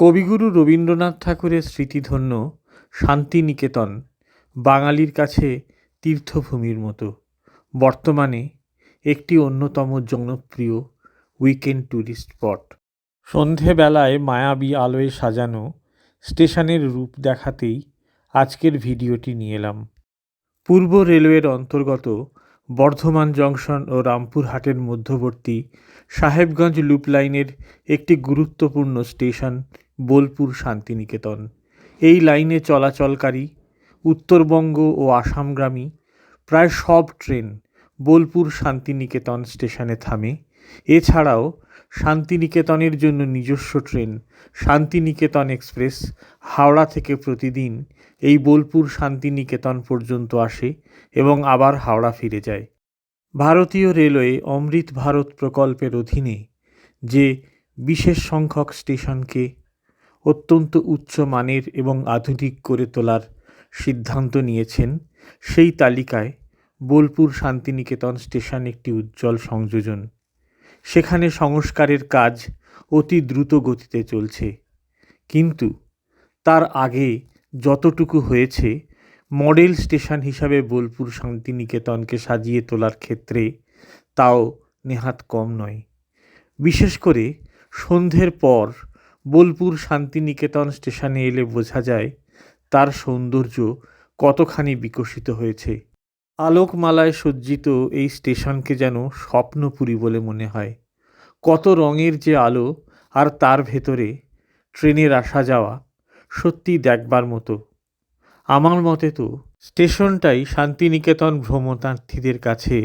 কবিগুরু রবীন্দ্রনাথ ঠাকুরের স্মৃতিধন্য শান্তিনিকেতন, বাঙালির কাছে তীর্থভূমির মতো। বর্তমানে একটি অন্যতম জনপ্রিয় উইকেন্ড ট্যুরিস্ট স্পট সন্ধেবেলায় মায়াবী আলোয় সাজানো স্টেশনের রূপ দেখাতেই আজকের ভিডিওটি নিয়ে এলাম। পূর্ব রেলওয়ের অন্তর্গত বর্ধমান জংশন ও রামপুরহাটের মধ্যবর্তী সাহেবগঞ্জ লুপ লাইনের একটি গুরুত্বপূর্ণ স্টেশন বোলপুর শান্তিনিকেতন। এই লাইনে চলাচলকারী, উত্তরবঙ্গ ও আসামগামী প্রায় সব ট্রেন বোলপুর শান্তিনিকেতন স্টেশনে থামে। এছাড়াও শান্তিনিকেতনের জন্য নিজস্ব ট্রেন শান্তিনিকেতন এক্সপ্রেস হাওড়া থেকে প্রতিদিন এই বোলপুর শান্তিনিকেতন পর্যন্ত আসে এবং আবার হাওড়া ফিরে যায়। ভারতীয় রেলওয়ে অমৃত ভারত প্রকল্পের অধীনে যে বিশেষ সংখ্যক স্টেশনকে অত্যন্ত উচ্চ মানের এবং আধুনিক করে তোলার সিদ্ধান্ত নিয়েছেন। সেই তালিকায় বোলপুর শান্তিনিকেতন স্টেশন একটি উজ্জ্বল সংযোজন। সেখানে সংস্কারের কাজ অতি দ্রুত গতিতে চলছে। কিন্তু তার আগে যতটুকু হয়েছে, মডেল স্টেশন হিসাবে বোলপুর শান্তিনিকেতনকে সাজিয়ে তোলার ক্ষেত্রে তাও নেহাত কম নয়। বিশেষ করে সন্ধ্যের পর বোলপুর শান্তিনিকেতন স্টেশনে এলে বোঝা যায়, তার সৌন্দর্য কতখানি বিকশিত হয়েছে। আলোকমালায় সজ্জিত এই স্টেশনকে যেন স্বপ্নপুরী বলে মনে হয়। কত রঙের যে আলো আর তার ভেতরে ট্রেনের আসা যাওয়া সত্যি দেখবার মতো। আমার মতে তো স্টেশনটাই শান্তিনিকেতন ভ্রমণার্থীদের কাছে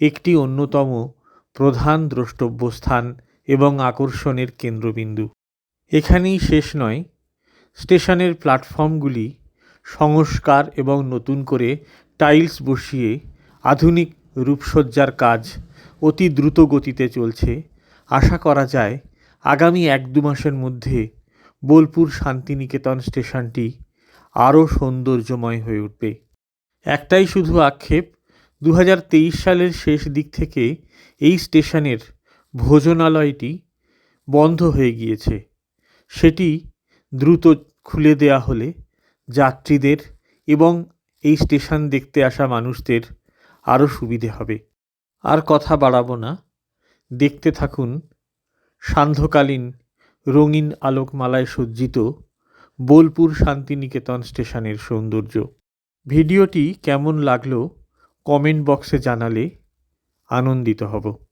একটি অন্যতম প্রধান দ্রষ্টব্য স্থান এবং আকর্ষণের কেন্দ্রবিন্দু। এখানেই শেষ নয়। স্টেশনের প্ল্যাটফর্মগুলি সংস্কার এবং নতুন করে টাইলস বসিয়ে আধুনিক রূপসজ্জার কাজ অতি দ্রুত গতিতে চলছে। আশা করা যায়, আগামী এক দু মাসের মধ্যে বোলপুর শান্তিনিকেতন স্টেশনটি আরও সৌন্দর্যময় হয়ে উঠবে। একটাই শুধু আক্ষেপ দু হাজার তেইশ সালের শেষ দিক থেকে এই স্টেশনের ভোজনালয়টি বন্ধ হয়ে গিয়েছে। সেটি দ্রুত খুলে দেয়া হলে যাত্রীদের এবং এই স্টেশন দেখতে আসা মানুষদের আরও সুবিধে হবে। আর কথা বাড়াবো না। দেখতে থাকুন, সান্ধ্যকালীন রঙিন আলোকমালায় সজ্জিত বোলপুর শান্তিনিকেতন স্টেশনের সৌন্দর্য। ভিডিওটি কেমন লাগল কমেন্ট বক্সে জানালে আনন্দিত হব।